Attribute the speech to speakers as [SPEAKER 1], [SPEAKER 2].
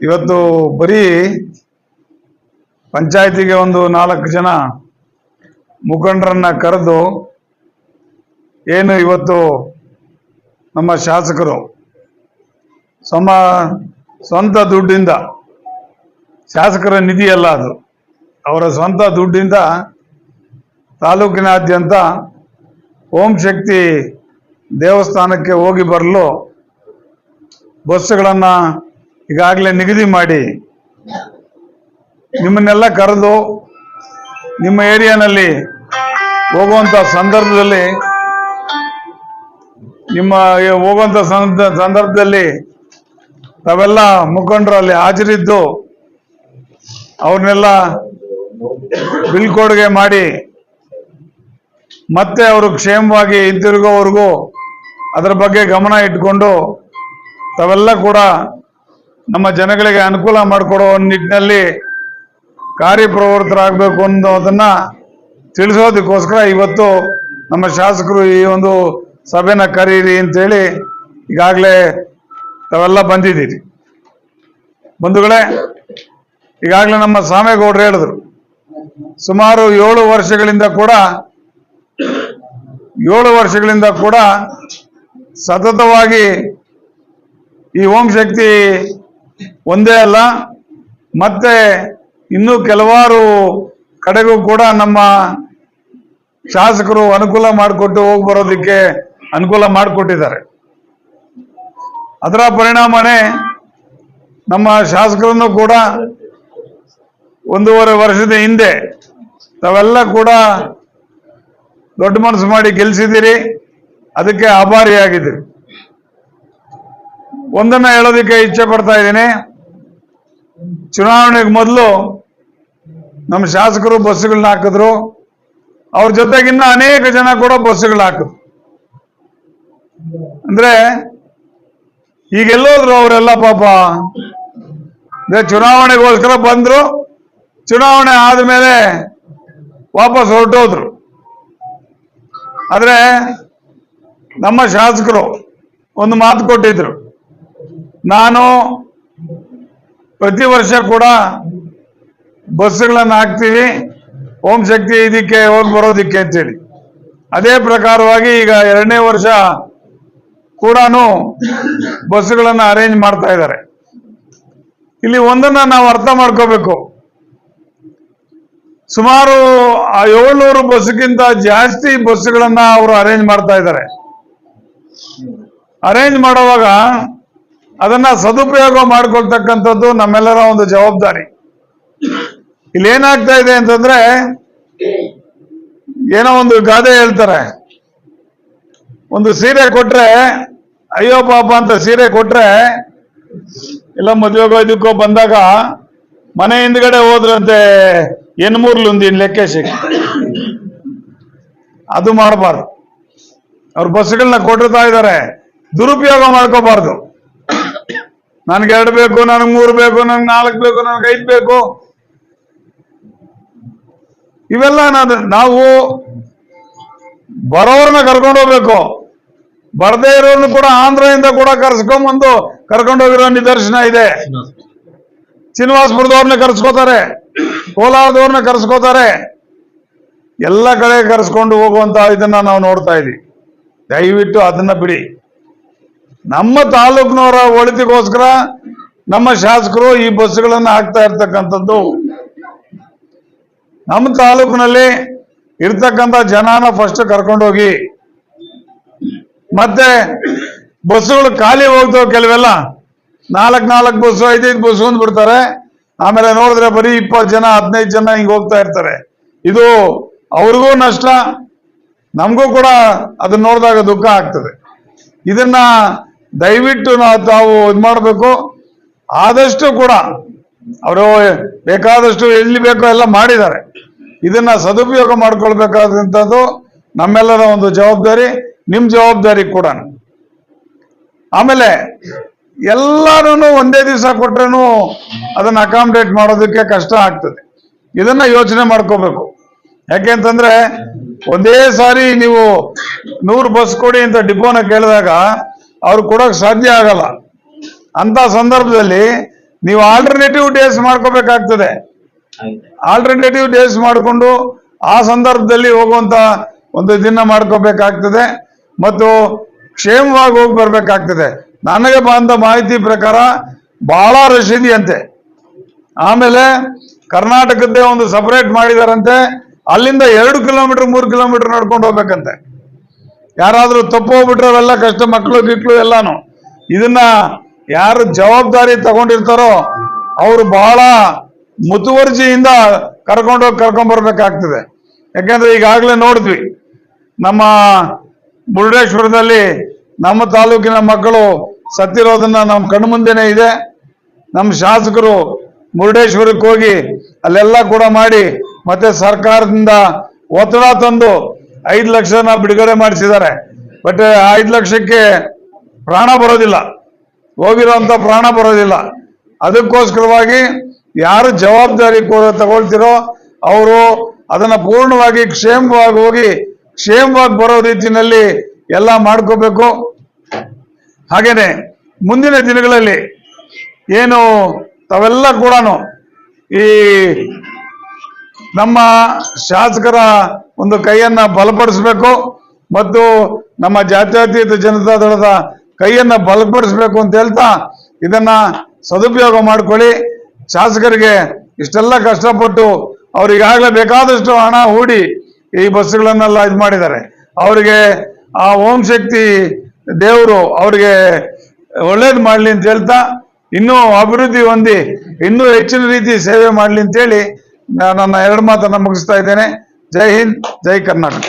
[SPEAKER 1] ಇವತ್ತು ಬರೀ ಪಂಚಾಯತಿಗೆ ಒಂದು ನಾಲ್ಕು ಜನ ಮುಖಂಡರನ್ನ ಕರೆದು ಏನು ಇವತ್ತು ನಮ್ಮ ಶಾಸಕರು ಸಮ ಸ್ವಂತ ದುಡ್ಡಿಂದ ಶಾಸಕರ ನಿಧಿ ಅಲ್ಲ ಅದು, ಅವರ ಸ್ವಂತ ದುಡ್ಡಿಂದ ತಾಲೂಕಿನಾದ್ಯಂತ ಓಂ ಶಕ್ತಿ ದೇವಸ್ಥಾನಕ್ಕೆ ಹೋಗಿ ಬರಲು ಬಸ್ಸುಗಳನ್ನು ಈಗಾಗಲೇ ನಿಗದಿ ಮಾಡಿ ನಿಮ್ಮನ್ನೆಲ್ಲ ಕರೆದು ನಿಮ್ಮ ಏರಿಯಾನಲ್ಲಿ ಹೋಗುವಂಥ ಸಂದರ್ಭದಲ್ಲಿ ನಿಮ್ಮ ಹೋಗುವಂಥ ಸಂದ- ಸಂದರ್ಭದಲ್ಲಿ ತಾವೆಲ್ಲ ಮುಖಂಡರು ಅಲ್ಲಿ ಹಾಜರಿದ್ದು ಅವ್ರನ್ನೆಲ್ಲ ಬೀಳ್ಕೊಡುಗೆ ಮಾಡಿ ಮತ್ತೆ ಅವರು ಕ್ಷೇಮವಾಗಿ ಹಿಂತಿರುಗೋವರೆಗೂ ಅದರ ಬಗ್ಗೆ ಗಮನ ಇಟ್ಕೊಂಡು ತಾವೆಲ್ಲ ಕೂಡ ನಮ್ಮ ಜನಗಳಿಗೆ ಅನುಕೂಲ ಮಾಡಿಕೊಡೋ ನಿಟ್ಟಿನಲ್ಲಿ ಕಾರ್ಯಪ್ರವೃತ್ತರಾಗಬೇಕು ಅನ್ನೋದನ್ನ ತಿಳಿಸೋದಕ್ಕೋಸ್ಕರ ಇವತ್ತು ನಮ್ಮ ಶಾಸಕರು ಈ ಒಂದು ಸಭೆನ ಕರೀರಿ ಅಂತೇಳಿ ಈಗಾಗಲೇ ತಾವೆಲ್ಲ ಬಂದಿದ್ದೀರಿ. ಬಂಧುಗಳೇ, ಈಗಾಗಲೇ ನಮ್ಮ ಸಾಮೇಗೌಡರು ಹೇಳಿದ್ರು, ಸುಮಾರು ಏಳು ವರ್ಷಗಳಿಂದ ಕೂಡ, ಏಳು ವರ್ಷಗಳಿಂದ ಕೂಡ ಸತತವಾಗಿ ಈ ಓಂ ಶಕ್ತಿ ಒಂದೇ ಅಲ್ಲ, ಮತ್ತೆ ಇನ್ನೂ ಕೆಲವಾರು ಕಡೆಗೂ ಕೂಡ ನಮ್ಮ ಶಾಸಕರು ಅನುಕೂಲ ಮಾಡಿಕೊಟ್ಟು ಹೋಗಿ ಬರೋದಕ್ಕೆ ಅನುಕೂಲ ಮಾಡಿಕೊಟ್ಟಿದ್ದಾರೆ. ಅದರ ಪರಿಣಾಮನೇ ನಮ್ಮ ಶಾಸಕರನ್ನು ಕೂಡ ಒಂದೂವರೆ ವರ್ಷದ ಹಿಂದೆ ತಾವೆಲ್ಲ ಕೂಡ ದೊಡ್ಡ ಮನಸ್ಸು ಮಾಡಿ ಗೆಲ್ಸಿದ್ದೀರಿ, ಅದಕ್ಕೆ ಆಭಾರಿಯಾಗಿದ್ದೀರಿ. ಒಂದನ್ನ ಹೇಳೋದಕ್ಕೆ ಇಚ್ಛೆ ಪಡ್ತಾ ಇದ್ದೀನಿ. ಚುನಾವಣೆಗೆ ಮೊದಲು ನಮ್ಮ ಶಾಸಕರು ಬಸ್ಸುಗಳನ್ನ ಹಾಕಿದ್ರು. ಅವ್ರ ಜೊತೆಗಿನ್ನ ಅನೇಕ ಜನ ಕೂಡ ಬಸ್ಸುಗಳು ಹಾಕಿದ್ರು. ಅಂದ್ರೆ ಈಗೆಲ್ಲೋದ್ರು ಅವರೆಲ್ಲ ಪಾಪ ಅಂದ್ರೆ ಚುನಾವಣೆಗೋಸ್ಕರ ಬಂದ್ರು. ಚುನಾವಣೆ ಆದ್ಮೇಲೆ ವಾಪಸ್ ಹೊರಟೋದ್ರು. ಆದ್ರೆ ನಮ್ಮ ಶಾಸಕರು ಒಂದು ಮಾತು ಕೊಟ್ಟಿದ್ರು. ನಾನು ಪ್ರತಿ ವರ್ಷ ಕೂಡ ಬಸ್ಸುಗಳನ್ನು ಹಾಕ್ತೀವಿ. ಓಂ ಶಕ್ತಿ ಇದಕ್ಕೆ ಹೋಗಿ ಬರೋದಿಕ್ಕೆ ಅಂತೇಳಿ. ಅದೇ ಪ್ರಕಾರವಾಗಿ ಈಗ ಎರಡನೇ ವರ್ಷ ಕೂಡ ಬಸ್ಸುಗಳನ್ನು ಅರೇಂಜ್ ಮಾಡ್ತಾ ಇದ್ದಾರೆ. ಇಲ್ಲಿ ಒಂದನ್ನ ನಾವು ಅರ್ಥ ಮಾಡ್ಕೋಬೇಕು. ಸುಮಾರು ಏಳ್ನೂರು ಬಸ್ಗಿಂತ ಜಾಸ್ತಿ ಬಸ್ಸುಗಳನ್ನು ಅವರು ಅರೇಂಜ್ ಮಾಡ್ತಾ ಇದ್ದಾರೆ. ಅರೇಂಜ್ ಮಾಡುವಾಗ ಅದನ್ನ ಸದುಪಯೋಗ ಮಾಡ್ಕೊಳ್ತಕ್ಕಂಥದ್ದು ನಮ್ಮೆಲ್ಲರ ಒಂದು ಜವಾಬ್ದಾರಿ. ಇಲ್ಲಿ ಏನಾಗ್ತಾ ಇದೆ ಅಂತಂದ್ರೆ, ಏನೋ ಒಂದು ಗಾದೆ ಹೇಳ್ತಾರೆ. ಒಂದು ಸೀರೆ ಕೊಟ್ರೆ, ಅಯ್ಯೋ ಪಾಪ ಅಂತ ಸೀರೆ ಕೊಟ್ರೆ ಎಲ್ಲ ಮದುವೆಗೋ ಇದಕ್ಕೋ ಬಂದಾಗ ಮನೆ ಹಿಂದ್ಗಡೆ ಹೋದ್ರಂತೆ ಎನ್ಮೂರ್ಲುಂದಿನ ಲೆಕ್ಕೇಶಕ್ಕೆ ಅದು ಮಾಡಬಾರ್ದು. ಅವ್ರ ಬಸ್ಗಳನ್ನ ಕೊಟ್ಟಿರ್ತಾ ಇದ್ದಾರೆ. ದುರುಪಯೋಗ ಮಾಡ್ಕೋಬಾರ್ದು. ನನ್ಗೆ ಎರಡು ಬೇಕು, ನನಗೆ ಮೂರು ಬೇಕು, ನನ್ಗೆ ನಾಲ್ಕು ಬೇಕು, ನನಗೆ ಐದು ಬೇಕು. ಇವೆಲ್ಲ ನಾವು ಬರೋರ್ನ ಕರ್ಕೊಂಡು ಹೋಗ್ಬೇಕು. ಬರದೇ ಇರೋರ್ನು ಕೂಡ ಆಂಧ್ರದಿಂದ ಕೂಡ ಕರ್ಸ್ಕೊಂಬಂದು ಕರ್ಕೊಂಡು ಹೋಗಿರೋ ನಿದರ್ಶನ ಇದೆ. ಶ್ರೀನಿವಾಸಪುರದವ್ರನ್ನ ಕರ್ಸ್ಕೋತಾರೆ ಕೋಲಾರದವ್ರನ್ನ ಕರ್ಸ್ಕೋತಾರೆ. ಎಲ್ಲ ಕಡೆ ಕರೆಸ್ಕೊಂಡು ಹೋಗುವಂತ ಇದನ್ನ ನಾವು ನೋಡ್ತಾ ಇದೀವಿ. ದಯವಿಟ್ಟು ಅದನ್ನ ಬಿಡಿ. ನಮ್ಮ ತಾಲೂಕಿನವರ ಒಳಿತಿಗೋಸ್ಕರ ನಮ್ಮ ಶಾಸಕರು ಈ ಬಸ್ಗಳನ್ನು ಹಾಕ್ತಾ ಇರ್ತಕ್ಕಂಥದ್ದು. ನಮ್ಮ ತಾಲೂಕಿನಲ್ಲಿ ಇರ್ತಕ್ಕಂಥ ಜನನ ಫಸ್ಟ್ ಕರ್ಕೊಂಡೋಗಿ, ಮತ್ತೆ ಬಸ್ಸುಗಳು ಖಾಲಿ ಹೋಗ್ತಾವೆ ಕೆಲವೆಲ್ಲ. ನಾಲ್ಕು ನಾಲ್ಕು ಬಸ್ಸು, ಐದೈದು ಬಸ್ಸು ಅಂತ ಬಿಡ್ತಾರೆ ಆಮೇಲೆ ನೋಡಿದ್ರೆ ಬರೀ ಇಪ್ಪತ್ತು ಜನ, ಹದಿನೈದು ಜನ ಹಿಂಗೆ ಹೋಗ್ತಾ ಇರ್ತಾರೆ. ಇದು ಅವ್ರಿಗೂ ನಷ್ಟ, ನಮಗೂ ಕೂಡ ಅದನ್ನ ನೋಡಿದಾಗ ದುಃಖ ಆಗ್ತದೆ. ಇದನ್ನ ದಯವಿಟ್ಟು ನಾವು ತಾವು ಇದು ಮಾಡಬೇಕು. ಆದಷ್ಟು ಕೂಡ ಅವರು ಬೇಕಾದಷ್ಟು ಎಲ್ಲಿ ಬೇಕೋ ಎಲ್ಲ ಮಾಡಿದ್ದಾರೆ. ಇದನ್ನ ಸದುಪಯೋಗ ಮಾಡ್ಕೊಳ್ಬೇಕಾದಂಥದ್ದು ನಮ್ಮೆಲ್ಲರ ಒಂದು ಜವಾಬ್ದಾರಿ ನಿಮ್ಮ ಜವಾಬ್ದಾರಿ ಕೂಡ. ಆಮೇಲೆ ಎಲ್ಲರೂ ಒಂದೇ ದಿವಸ ಕೊಟ್ರೂ ಅದನ್ನ ಅಕಾಮಡೇಟ್ ಮಾಡೋದಕ್ಕೆ ಕಷ್ಟ ಆಗ್ತದೆ. ಇದನ್ನ ಯೋಚನೆ ಮಾಡ್ಕೋಬೇಕು. ಯಾಕೆಂತಂದ್ರೆ ಒಂದೇ ಸಾರಿ ನೀವು ನೂರು ಬಸ್ ಕೊಡಿ ಅಂತ ಡಿಪೋನ ಕೇಳಿದಾಗ ಅವ್ರು ಕೊಡೋಕ್ ಸಾಧ್ಯ ಆಗಲ್ಲ. ಅಂತ ಸಂದರ್ಭದಲ್ಲಿ ನೀವು ಆಲ್ಟರ್ನೇಟಿವ್ ಡೇಸ್ ಮಾಡ್ಕೋಬೇಕಾಗ್ತದೆ. ಆಲ್ಟರ್ನೇಟಿವ್ ಡೇಸ್ ಮಾಡಿಕೊಂಡು ಆ ಸಂದರ್ಭದಲ್ಲಿ ಹೋಗುವಂತ ಒಂದು ದಿನ ಮಾಡ್ಕೋಬೇಕಾಗ್ತದೆ ಮತ್ತು ಕ್ಷೇಮವಾಗಿ ಹೋಗಿ ಬರಬೇಕಾಗ್ತದೆ. ನನಗೆ ಬಂದ ಮಾಹಿತಿ ಪ್ರಕಾರ ಬಹಳ ರಶ್ ಇದೆಯಂತೆ. ಆಮೇಲೆ ಕರ್ನಾಟಕದ್ದೇ ಒಂದು ಸಪರೇಟ್ ಮಾಡಿದಾರಂತೆ. ಅಲ್ಲಿಂದ ಎರಡು ಕಿಲೋಮೀಟರ್ ಮೂರು ಕಿಲೋಮೀಟರ್ ನಡ್ಕೊಂಡು ಹೋಗ್ಬೇಕಂತೆ. ಯಾರಾದ್ರೂ ತಪ್ಪು ಹೋಗ್ಬಿಟ್ರೆ ಅವೆಲ್ಲ ಕಷ್ಟ, ಮಕ್ಕಳು, ಗಿಕ್ಳು ಎಲ್ಲಾನು. ಇದನ್ನ ಯಾರು ಜವಾಬ್ದಾರಿ ತಗೊಂಡಿರ್ತಾರೋ ಅವರು ಬಹಳ ಮುತುವರ್ಜಿಯಿಂದ ಕರ್ಕೊಂಡೋಗಿ ಕರ್ಕೊಂಡ್ ಬರ್ಬೇಕಾಗ್ತದೆ. ಯಾಕಂದ್ರೆ ಈಗಾಗಲೇ ನೋಡಿದ್ವಿ, ನಮ್ಮ ಮುರುಡೇಶ್ವರದಲ್ಲಿ ನಮ್ಮ ತಾಲೂಕಿನ ಮಕ್ಕಳು ಸತ್ತಿರೋದನ್ನ ನಮ್ಮ ಕಣ್ಣು ಮುಂದೆನೆ ಇದೆ. ನಮ್ಮ ಶಾಸಕರು ಮುರುಡೇಶ್ವರಕ್ಕೆ ಹೋಗಿ ಅಲ್ಲೆಲ್ಲ ಕೂಡ ಮಾಡಿ ಮತ್ತೆ ಸರ್ಕಾರದಿಂದ ಒತ್ತಡ ತಂದು ಐದು ಲಕ್ಷನ ಬಿಡುಗಡೆ ಮಾಡಿಸಿದ್ದಾರೆ. ಬಟ್ ಐದು ಲಕ್ಷಕ್ಕೆ ಪ್ರಾಣ ಬರೋದಿಲ್ಲ. ಹೋಗಿರೋಂಥ ಪ್ರಾಣ ಬರೋದಿಲ್ಲ. ಅದಕ್ಕೋಸ್ಕರವಾಗಿ ಯಾರು ಜವಾಬ್ದಾರಿ ತಗೊಳ್ತಿರೋ, ಅವರು ಅದನ್ನ ಪೂರ್ಣವಾಗಿ ಕ್ಷೇಮವಾಗಿ ಹೋಗಿ ಕ್ಷೇಮವಾಗಿ ಬರೋ ರೀತಿಯಲ್ಲಿ ಎಲ್ಲ ಮಾಡ್ಕೋಬೇಕು. ಹಾಗೇನೆ ಮುಂದಿನ ದಿನಗಳಲ್ಲಿ ಏನು ತಾವೆಲ್ಲ ಕೂಡ ಈ ನಮ್ಮ ಶಾಸಕರ ಒಂದು ಕೈಯನ್ನ ಬಲಪಡಿಸಬೇಕು ಮತ್ತು ನಮ್ಮ ಜಾತ್ಯತೀತ ಜನತಾ ದಳದ ಕೈಯನ್ನ ಬಲಪಡಿಸಬೇಕು ಅಂತ ಹೇಳ್ತಾ ಇದನ್ನ ಸದುಪಯೋಗ ಮಾಡ್ಕೊಳ್ಳಿ. ಶಾಸಕರಿಗೆ ಇಷ್ಟೆಲ್ಲ ಕಷ್ಟಪಟ್ಟು ಅವ್ರಿಗಾಗಲೇ ಬೇಕಾದಷ್ಟು ಹಣ ಹೂಡಿ ಈ ಬಸ್ಸುಗಳನ್ನೆಲ್ಲ ಇದು ಮಾಡಿದ್ದಾರೆ. ಅವರಿಗೆ ಆ ಓಂ ಶಕ್ತಿ ದೇವರು ಅವ್ರಿಗೆ ಒಳ್ಳೇದು ಮಾಡಲಿ ಅಂತ ಹೇಳ್ತಾ ಇನ್ನೂ ಅಭಿವೃದ್ಧಿ ಹೊಂದಿ ಇನ್ನೂ ಹೆಚ್ಚಿನ ರೀತಿ ಸೇವೆ ಮಾಡಲಿ ಅಂತೇಳಿ ನಾನು ನನ್ನ ಎರಡು ಮಾತನ್ನ ಮುಗಿಸ್ತಾ ಇದ್ದೇನೆ. ಜೈ ಹಿಂದ್ ಜೈ ಕರ್ನಾಟಕ.